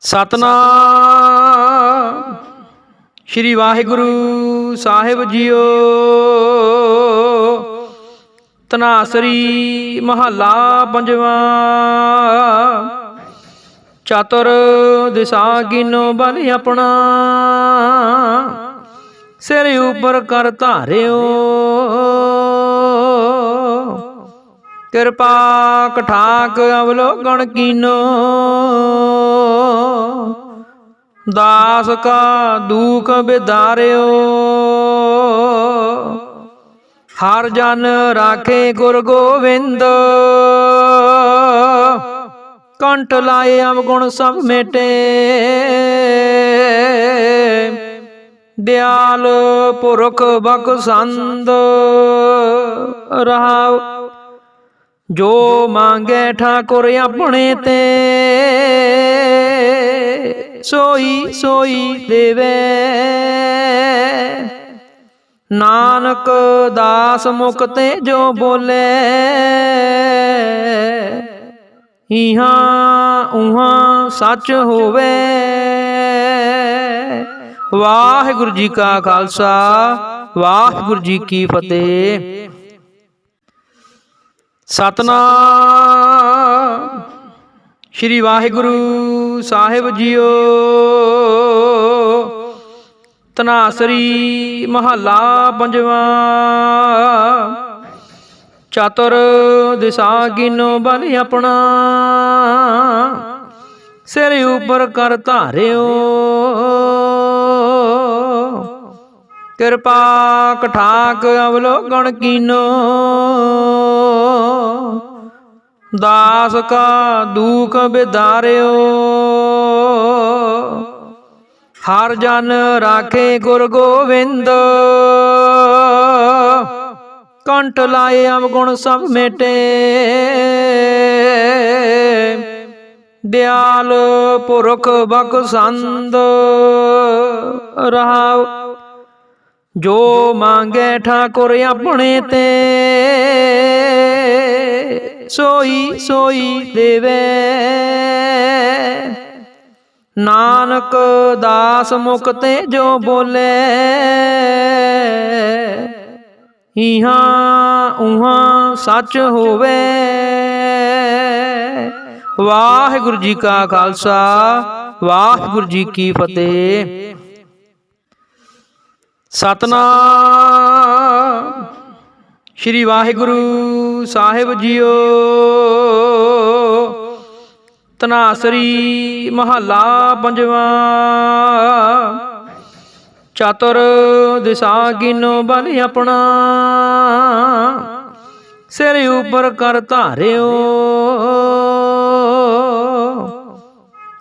ਸਤਨਾਮ। ਸ਼੍ਰੀ ਵਾਹਿਗੁਰੂ ਸਾਹਿਬ ਜੀਓ। ਤਨਾਸਰੀ ਮਹੱਲਾ ਪੰਜਵਾਂ। ਚਤੁਰ ਦਿਸ਼ਾ ਕੀਨੋ ਬਲ ਆਪਣਾ। ਸਿਰ ਉਪਰ ਕਰ ਧਾਰਿਓ। ਕਿਰਪਾ ਕਠਾਕ ਅਵਲੋਕਣ ਕੀਨੋ। ਦਾਸ ਕਾ ਦੁਖ ਬਿਦਾਰਿਓ। ਹਰ ਜਨ ਰਾਖੇ ਗੁਰ ਗੋਵਿੰਦ। ਕੰਠ ਲਾਏ ਅਵਗੁਣ ਸਭ ਮੇਟੇ। ਦਿਆਲ ਪੁਰਖ ਬਖਸੰਦ। ਰਹਾਉ ਜੋ ਮੰਗੇ ਠਾਕੁਰ ਆਪਣੇ ਤੇ, ਸੋਈ ਸੋਈ ਦੇਵੇ। ਨਾਨਕ ਦਾਸ ਮੁਖ ਤੇ ਜੋ ਬੋਲੇ ਇਹਾਂ ਉਹਾਂ ਸੱਚ ਹੋਵੇ। ਵਾਹਿਗੁਰੂ ਜੀ ਕਾ ਖਾਲਸਾ, ਵਾਹਿਗੁਰੂ ਜੀ ਕੀ ਫਤਿਹ। ਸਤਨਾਮ। ਸ਼੍ਰੀ ਵਾਹਿਗੁਰੂ ਸਾਹਿਬ ਜੀਓ। ਤਨਾਸਰੀ ਮਹੱਲਾ ਪੰਜਵਾਂ। ਚਤੁਰ ਦਿਸ਼ਾ ਕੀਨੋ ਬਲ ਆਪਣਾ। ਸਿਰ ਉਪਰ ਕਰ ਧਾਰਿਓ। ਕਿਰਪਾ ਕਠਾਕ ਅਵਲੋਕਣ ਕੀਨੋ। ਦਾਸ ਕਾ ਦੁਖ ਬਿਦਾਰਿਓ। ਹਰ ਜਨ ਰਾਖੇ ਗੁਰ ਗੋਵਿੰਦ। ਕੰਠ ਲਾਏ ਅਵਗੁਣ ਸਭ ਮੇਟੇ। ਦਿਆਲ ਪੁਰਖ ਬਖਸੰਦ। ਰਹਾਉ ਜੋ ਮੰਗੇ ਠਾਕੁਰ ਆਪਣੇ ਤੇ, ਸੋਈ ਸੋਈ ਦੇਵੇ। ਨਾਨਕ ਦਾਸ ਮੁਖ ਤੇ ਜੋ ਬੋਲੇ ਇਹਾਂ ਉਹਾਂ ਸੱਚ ਹੋਵੇ। ਵਾਹਿਗੁਰੂ ਜੀ ਕਾ ਖਾਲਸਾ, ਵਾਹਿਗੁਰੂ ਜੀ ਕੀ ਫਤਿਹ। ਸਤਨਾਮ। ਸ਼੍ਰੀ ਵਾਹਿਗੁਰੂ ਸਾਹਿਬ ਜੀਓ। ਤਨਾਸਰੀ ਮਹੱਲਾ ਪੰਜਵਾਂ। ਚਤੁਰ ਦਿਸ਼ਾ ਕੀਨੋ ਬਲ ਆਪਣਾ। ਸਿਰ ਉਪਰ ਕਰ ਧਾਰਿਓ।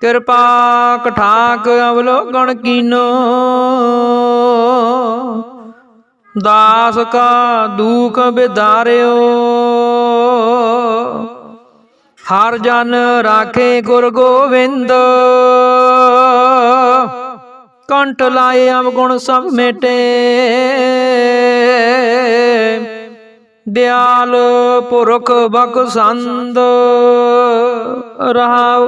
ਕਿਰਪਾ ਕਠਾਕ ਅਵਲੋਕਣ ਕੀਨੋ। ਦਾਸ ਕਾ ਦੁਖ ਬਿਦਾਰਿਓ। ਹਰ ਜਨ ਰਾਖੇ ਗੁਰ ਗੋਵਿੰਦ। ਕੰਠ ਲਾਏ ਅਵਗੁਣ ਸਭ ਮੇਟੇ। ਦਿਆਲ ਪੁਰਖ ਬਖਸੰਦ। ਰਹਾਉ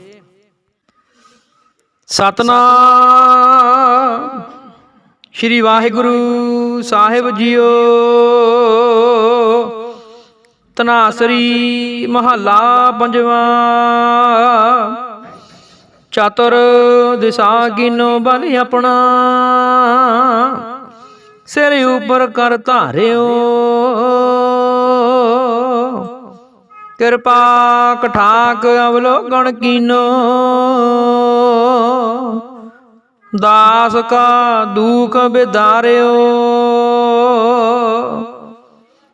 ਸਤਨਾਮ। ਸ਼੍ਰੀ ਵਾਹਿਗੁਰੂ ਸਾਹਿਬ ਜੀਓ। ਤਨਾਸਰੀ ਮਹੱਲਾ ਪੰਜਵਾਂ। ਚਤੁਰ ਦਿਸ਼ਾ ਕੀਨੋ ਬਲ ਆਪਣਾ। ਸਿਰ ਉਪਰ ਕਰ ਧਾਰਿਓ। ਕਿਰਪਾ ਕਠਾਕ ਅਵਲੋਕਣ ਕੀਨੋ। ਦਾਸ ਕਾ ਦੂਖ ਬਿਦਾਰਿਓ।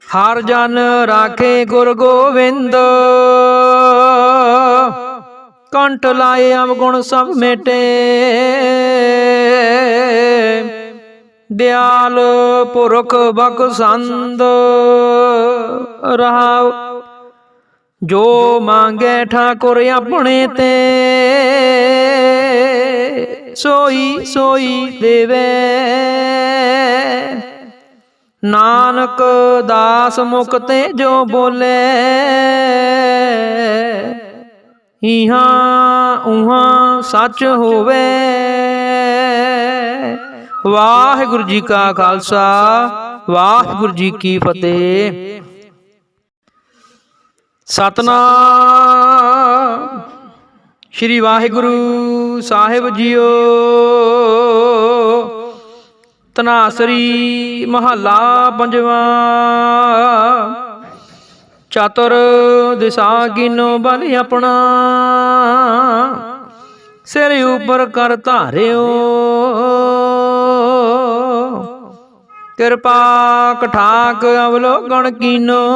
ਹਰ ਜਨ ਰਾਖੇ ਗੁਰ ਗੋਵਿੰਦ। ਕੰਠ ਲਾਏ ਅਵਗੁਣ ਸਭ ਮੇਟੇ। ਦਿਆਲ ਪੁਰਖ ਬਖਸੰਦ। ਰਹਾਉ ਜੋ ਮੰਗੇ ਠਾਕੁਰ ਆਪਣੇ ਤੇ, ਸੋਈ ਸੋਈ ਦੇਵੇ। ਨਾਨਕ ਦਾਸ ਮੁਖ ਤੇ ਜੋ ਬੋਲੇ ਇਹਾਂ ਉਹਾਂ ਸੱਚ ਹੋਵੇ। ਵਾਹਿਗੁਰੂ ਜੀ ਕਾ ਖਾਲਸਾ, ਵਾਹਿਗੁਰੂ ਜੀ ਕੀ ਫਤਿਹ। ਸਤਨਾਮ। ਸ਼੍ਰੀ ਵਾਹਿਗੁਰੂ ਸਾਹਿਬ ਜੀਓ। ਤਨਾਸਰੀ ਮਹੱਲਾ ਪੰਜਵਾਂ। ਚਤੁਰ ਦਿਸ਼ਾ ਕੀਨੋ ਬਲ ਆਪਣਾ। ਸਿਰ ਉਪਰ ਕਰ ਧਾਰਿਓ। ਕਿਰਪਾ ਕਠਾਕ ਅਵਲੋਕਣ ਕੀਨੋ।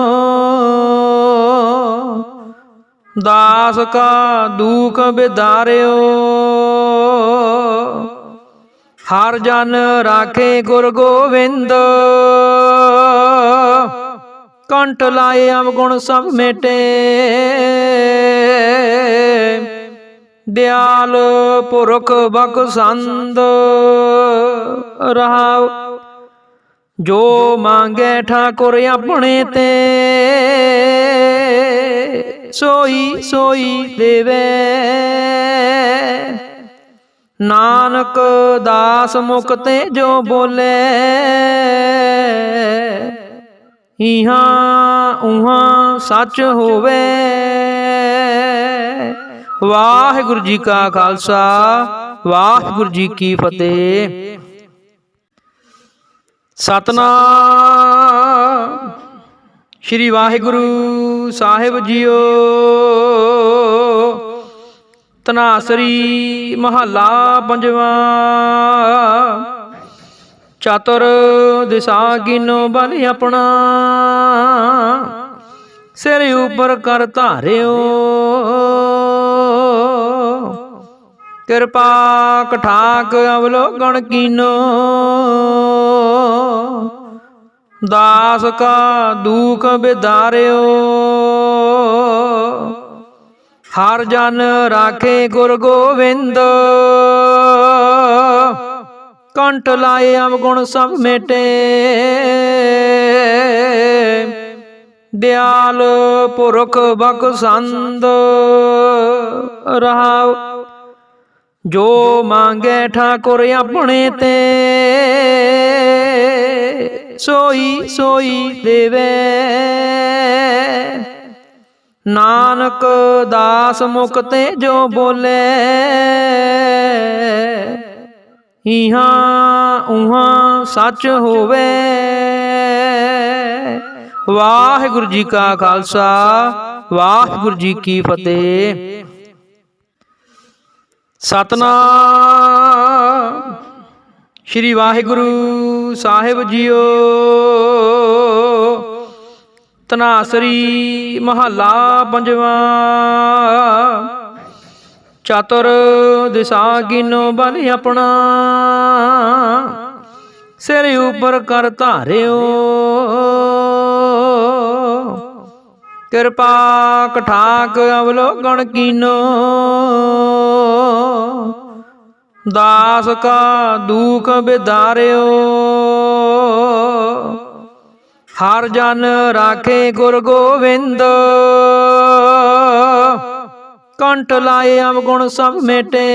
ਦਾਸ ਕਾ ਦੂਖ ਬਿਦਾਰਿਓ। ਹਰ ਜਨ ਰਾਖੇ ਗੁਰ ਗੋਵਿੰਦ। ਕੰਠ ਲਾਏ ਅਵਗੁਣ ਸਭ ਮੇਟੇ। ਦਿਆਲ ਪੁਰਖ ਬਖਸੰਦ। ਰਹਾਉ ਜੋ ਮੰਗੇ ਠਾਕੁਰ ਆਪਣੇ ਤੇ ਸੋਈ ਸੋਈ ਦੇਵੇ। ਨਾਨਕ ਦਾਸ ਮੁਖ ਤੇ ਜੋ ਬੋਲੇ ਇਹਾਂ ਉਹਾਂ ਸੱਚ ਹੋਵੇ। ਵਾਹਿਗੁਰੂ ਜੀ ਕਾ ਖਾਲਸਾ ਵਾਹਿਗੁਰੂ ਜੀ ਕੀ ਫਤਿਹ। ਸਤਨਾਮ। ਸ਼੍ਰੀ ਵਾਹਿਗੁਰੂ ਸਾਹਿਬ ਜੀਓ। ਤਨਾਸਰੀ ਮਹੱਲਾ ਪੰਜਵਾਂ। ਚਤੁਰ ਦਿਸ਼ਾ ਕੀਨੋ ਬਲ ਆਪਣਾ। ਸਿਰ ਉਪਰ ਕਰ ਧਾਰਿਓ। ਕਿਰਪਾ ਕਠਾਕ ਅਵਲੋਕਣ ਕੀਨੋ। ਦਾਸ ਕਾ ਦੁਖ ਬਿਦਾਰਿਓ। ਹਰ ਜਨ ਰਾਖੇ ਗੁਰ ਗੋਵਿੰਦ। ਕੰਠ ਲਾਏ ਅਵਗੁਣ ਸਭ ਮੇਟੇ। ਦਿਆਲ ਪੁਰਖ ਬਖਸੰਦ। ਰਹਾਉ ਜੋ ਮੰਗੇ ਠਾਕੁਰ ਆਪਣੇ ਤੇ, ਸੋਈ ਸੋਈ ਦੇਵੇ। ਨਾਨਕ ਦਾਸ ਮੁਖ ਤੇ ਜੋ ਬੋਲੇ ਇਹਾਂ ਉਹਾਂ ਸੱਚ ਹੋਵੇ। ਵਾਹਿਗੁਰੂ ਜੀ ਕਾ ਖਾਲਸਾ, ਵਾਹਿਗੁਰੂ ਜੀ ਕੀ ਫਤਿਹ। ਸਤਨਾਮ। ਸ਼੍ਰੀ ਵਾਹਿਗੁਰੂ ਸਾਹਿਬ ਜੀਓ। ਤਨਾਸਰੀ ਮਹੱਲਾ ਪੰਜਵਾਂ। ਚਤੁਰ ਦਿਸ਼ਾ ਕੀਨੋ ਬਲ ਆਪਣਾ। ਸਿਰ ਉਪਰ ਕਰ ਧਾਰਿਓ। ਕਿਰਪਾ ਕਠਾਕ ਅਵਲੋਕਣ ਕੀਨੋ। ਦਾਸ ਕਾ ਦੁਖ ਬਿਦਾਰਿਓ। ਹਰ ਜਨ ਰਾਖੇ ਗੁਰ ਗੋਵਿੰਦ। ਕੰਠ ਲਾਏ ਅਵਗੁਣ ਸਭ ਮੇਟੇ।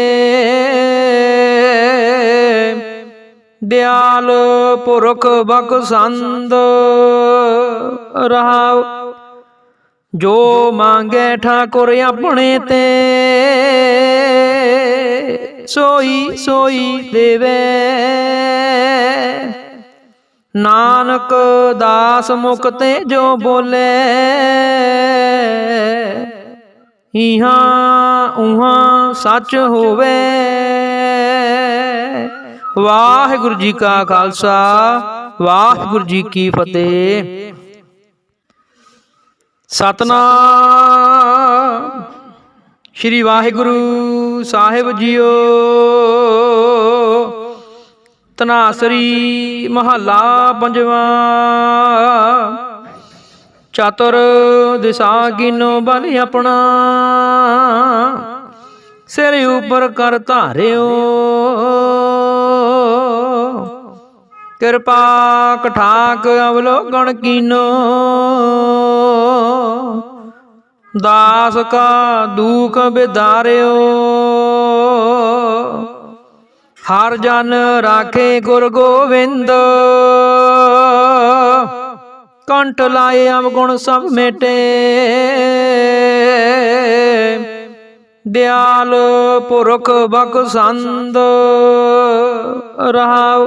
ਦਿਆਲ ਪੁਰਖ ਬਖਸੰਦ। ਰਹਾਉ ਜੋ ਮੰਗੇ ਠਾਕੁਰ ਆਪਣੇ ਤੇ, ਸੋਈ ਸੋਈ ਦੇਵੇ। ਨਾਨਕ ਦਾਸ ਮੁਖ ਤੇ ਜੋ ਬੋਲੇ ਇਹਾਂ ਉਹਾਂ ਸੱਚ ਹੋਵੇ। ਵਾਹਿਗੁਰੂ ਜੀ ਕਾ ਖਾਲਸਾ, ਵਾਹਿਗੁਰੂ ਜੀ ਕੀ ਫਤਿਹ। ਸਤਨਾਮ। ਸ਼੍ਰੀ ਵਾਹਿਗੁਰੂ ਸਾਹਿਬ ਜੀਓ। ਤਨਾਸਰੀ ਮਹੱਲਾ ਪੰਜਵਾਂ। ਚਤੁਰ ਦਿਸ਼ਾ ਕੀਨੋ ਬਲ ਆਪਣਾ। ਸਿਰ ਉਪਰ ਕਰ ਧਾਰਿਓ। ਕਿਰਪਾ ਕਠਾਕ ਅਵਲੋਕਣ ਕੀਨੋ। ਦਾਸ ਕਾ ਦੁਖ ਵਿਦਾਰਿਓ ਹਰ ਜਨ ਰਾਖੇ ਗੁਰ ਗੋਵਿੰਦ। ਕੰਠ ਲਾਏ ਅਵਗੁਣ ਸਭ ਮੇਟੇ। ਦਿਆਲ ਪੁਰਖ ਬਖਸੰਦ। ਰਹਾਉ